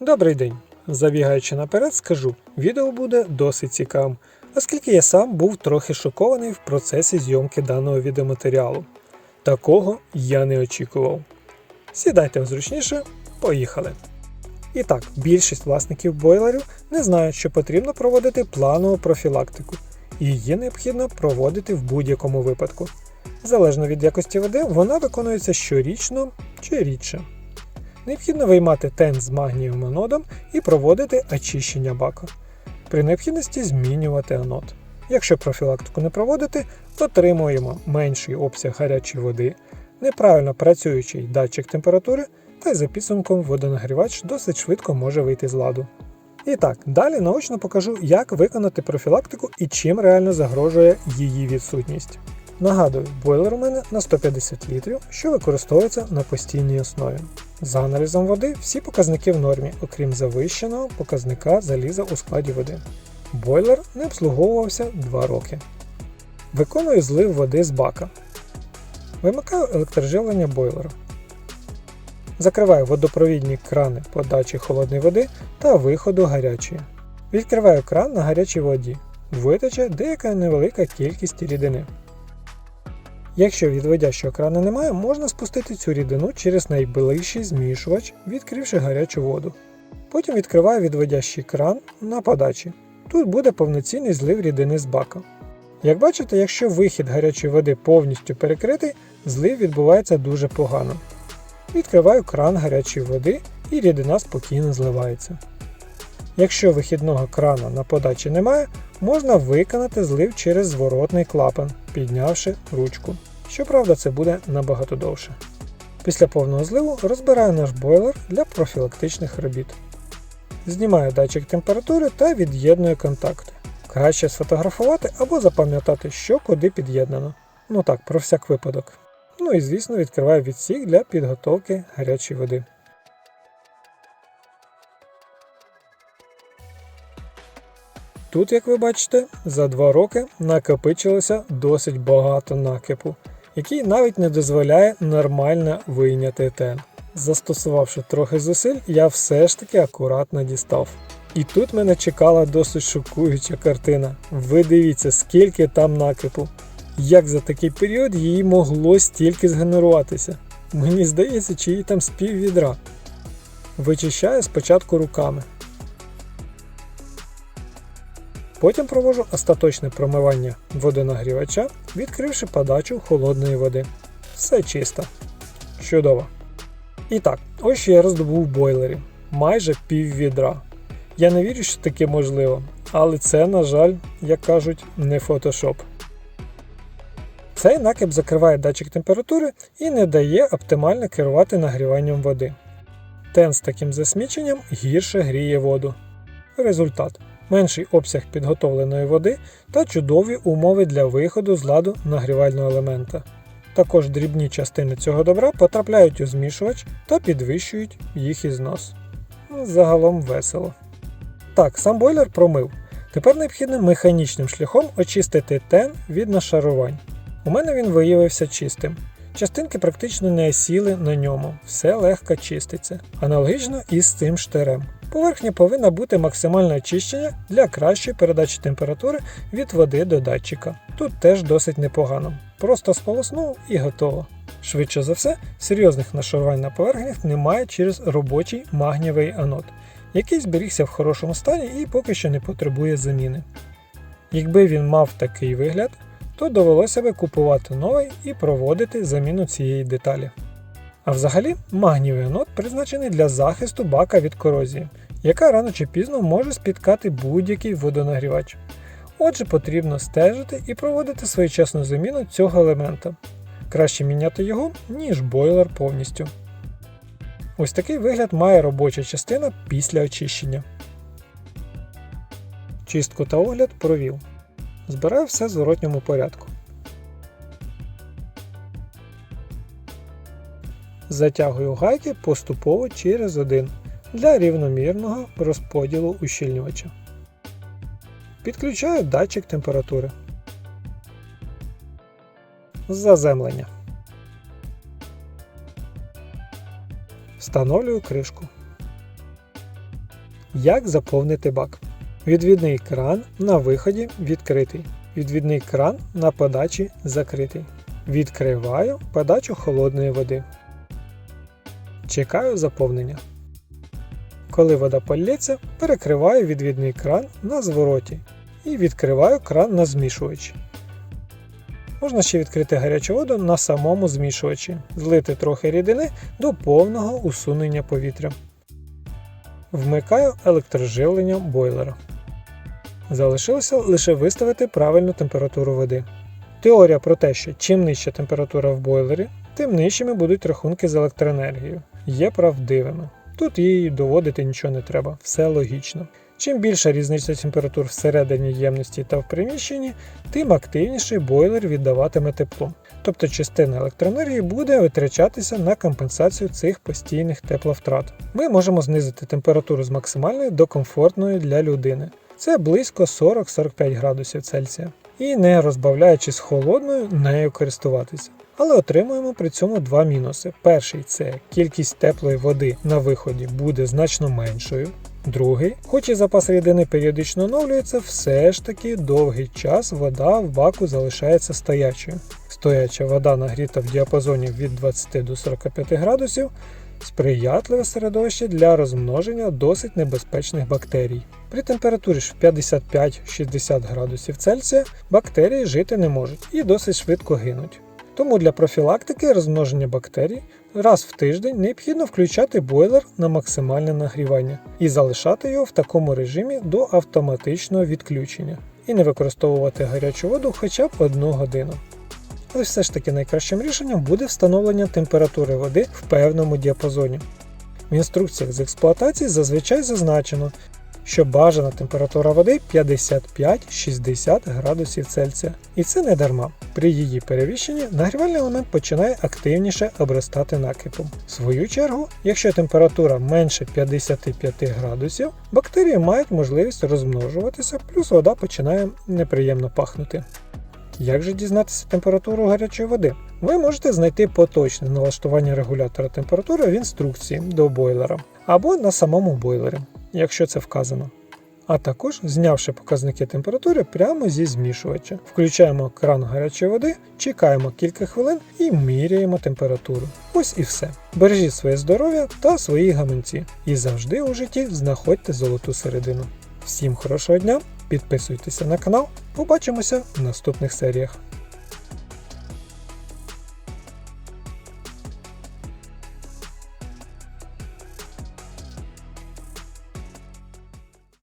Добрий день! Забігаючи наперед, скажу, відео буде досить цікавим, оскільки я сам був трохи шокований в процесі зйомки даного відеоматеріалу. Такого я не очікував. Сідайте зручніше, поїхали. І так, більшість власників бойлерів не знають, що потрібно проводити планову профілактику. Її необхідно проводити в будь-якому випадку. Залежно від якості води, вона виконується щорічно чи рідше. Необхідно виймати тен з магнієвим анодом і проводити очищення бака. При необхідності змінювати анод. Якщо профілактику не проводити, отримуємо менший обсяг гарячої води, неправильно працюючий датчик температури, та й за підсумком водонагрівач досить швидко може вийти з ладу. І так, далі наочно покажу, як виконати профілактику і чим реально загрожує її відсутність. Нагадую, бойлер у мене на 150 літрів, що використовується на постійній основі. За аналізом води всі показники в нормі, окрім завищеного показника заліза у складі води. Бойлер не обслуговувався 2 роки. Виконую злив води з бака. Вимикаю електроживлення бойлера. Закриваю водопровідні крани подачі холодної води та виходу гарячої. Відкриваю кран на гарячій воді. Витече деяка невелика кількість рідини. Якщо відводящого крана немає, можна спустити цю рідину через найближчий змішувач, відкривши гарячу воду. Потім відкриваю відводящий кран на подачі. Тут буде повноцінний злив рідини з бака. Як бачите, якщо вихід гарячої води повністю перекритий, злив відбувається дуже погано. Відкриваю кран гарячої води і рідина спокійно зливається. Якщо вихідного крана на подачі немає, можна виконати злив через зворотний клапан, піднявши ручку. Щоправда, це буде набагато довше. Після повного зливу розбираю наш бойлер для профілактичних робіт. Знімаю датчик температури та від'єдную контакти. Краще сфотографувати або запам'ятати, що куди під'єднано. Ну так, про всяк випадок. Ну і звісно відкриваю відсік для підготовки гарячої води. Тут, як ви бачите, за 2 роки накопичилося досить багато накипу, який навіть не дозволяє нормально вийняти тен. Застосувавши трохи зусиль, я все ж таки акуратно дістав. І тут мене чекала досить шокуюча картина. Ви дивіться, скільки там накипу. Як за такий період її могло стільки згенеруватися? Мені здається, чи її там з пів відра. Вичищаю спочатку руками. Потім провожу остаточне промивання водонагрівача, відкривши подачу холодної води. Все чисто. Чудово. І так, ось я роздобув в бойлері. Майже пів відра. Я не вірю, що таке можливо, але це, на жаль, як кажуть, не фотошоп. Цей накип закриває датчик температури і не дає оптимально керувати нагріванням води. Тен з таким засміченням гірше гріє воду. Результат менший обсяг підготовленої води та чудові умови для виходу з ладу нагрівального елемента. Також дрібні частини цього добра потрапляють у змішувач та підвищують їх ізнос. Загалом весело. Так, сам бойлер промив. Тепер необхідно механічним шляхом очистити тен від нашарувань. У мене він виявився чистим. Частинки практично не осіли на ньому, все легко чиститься. Аналогічно і з цим штирем. Поверхня повинна бути максимально очищена для кращої передачі температури від води до датчика. Тут теж досить непогано. Просто сполоснув і готово. Швидше за все, серйозних нашарувань на поверхнях немає через робочий магнієвий анод, який зберігся в хорошому стані і поки що не потребує заміни. Якби він мав такий вигляд, то довелося би купувати новий і проводити заміну цієї деталі. А взагалі, магнієвий анод призначений для захисту бака від корозії, яка рано чи пізно може спіткати будь-який водонагрівач. Отже, потрібно стежити і проводити своєчасну заміну цього елемента. Краще міняти його, ніж бойлер повністю. Ось такий вигляд має робоча частина після очищення. Чистку та огляд провів. Збираю все в зворотньому порядку. Затягую гайки поступово через один для рівномірного розподілу ущільнювача. Підключаю датчик температури. Заземлення. Встановлюю кришку. Як заповнити бак. Відвідний кран на виході відкритий. Відвідний кран на подачі закритий. Відкриваю подачу холодної води. Чекаю заповнення. Коли вода полється, перекриваю відвідний кран на звороті і відкриваю кран на змішувачі. Можна ще відкрити гарячу воду на самому змішувачі, злити трохи рідини до повного усунення повітря. Вмикаю електроживлення бойлера. Залишилося лише виставити правильну температуру води. Теорія про те, що чим нижча температура в бойлері, тим нижчими будуть рахунки з електроенергією, є правдивими. Тут їй доводити нічого не треба, все логічно. Чим більша різниця температур всередині ємності та в приміщенні, тим активніший бойлер віддаватиме тепло. Тобто частина електроенергії буде витрачатися на компенсацію цих постійних тепловтрат. Ми можемо знизити температуру з максимальної до комфортної для людини. Це близько 40-45 градусів Цельсія. І не розбавляючись холодною, нею користуватися. Але отримуємо при цьому два мінуси. Перший це кількість теплої води на виході буде значно меншою. Другий, хоч і запас рідини періодично оновлюється, все ж таки довгий час вода в баку залишається стоячою. Стояча вода нагріта в діапазоні від 20 до 45 градусів сприятливе середовище для розмноження досить небезпечних бактерій. При температурі ж в 55-60 градусів Цельсія бактерії жити не можуть і досить швидко гинуть. Тому для профілактики розмноження бактерій раз в тиждень необхідно включати бойлер на максимальне нагрівання і залишати його в такому режимі до автоматичного відключення, і не використовувати гарячу воду хоча б одну годину. Але все ж таки найкращим рішенням буде встановлення температури води в певному діапазоні. В інструкціях з експлуатації зазвичай зазначено, що бажана температура води 55-60 градусів Цельсія. І це не дарма. При її перевищенні нагрівальний елемент починає активніше обростати накипом. В свою чергу, якщо температура менше 55 градусів, бактерії мають можливість розмножуватися, плюс вода починає неприємно пахнути. Як же дізнатися температуру гарячої води? Ви можете знайти поточне налаштування регулятора температури в інструкції до бойлера або на самому бойлері, якщо це вказано. А також знявши показники температури прямо зі змішувача. Включаємо кран гарячої води, чекаємо кілька хвилин і міряємо температуру. Ось і все. Бережіть своє здоров'я та свої гаманці. І завжди у житті знаходьте золоту середину. Всім хорошого дня! Підписуйтеся на канал, побачимося в наступних серіях.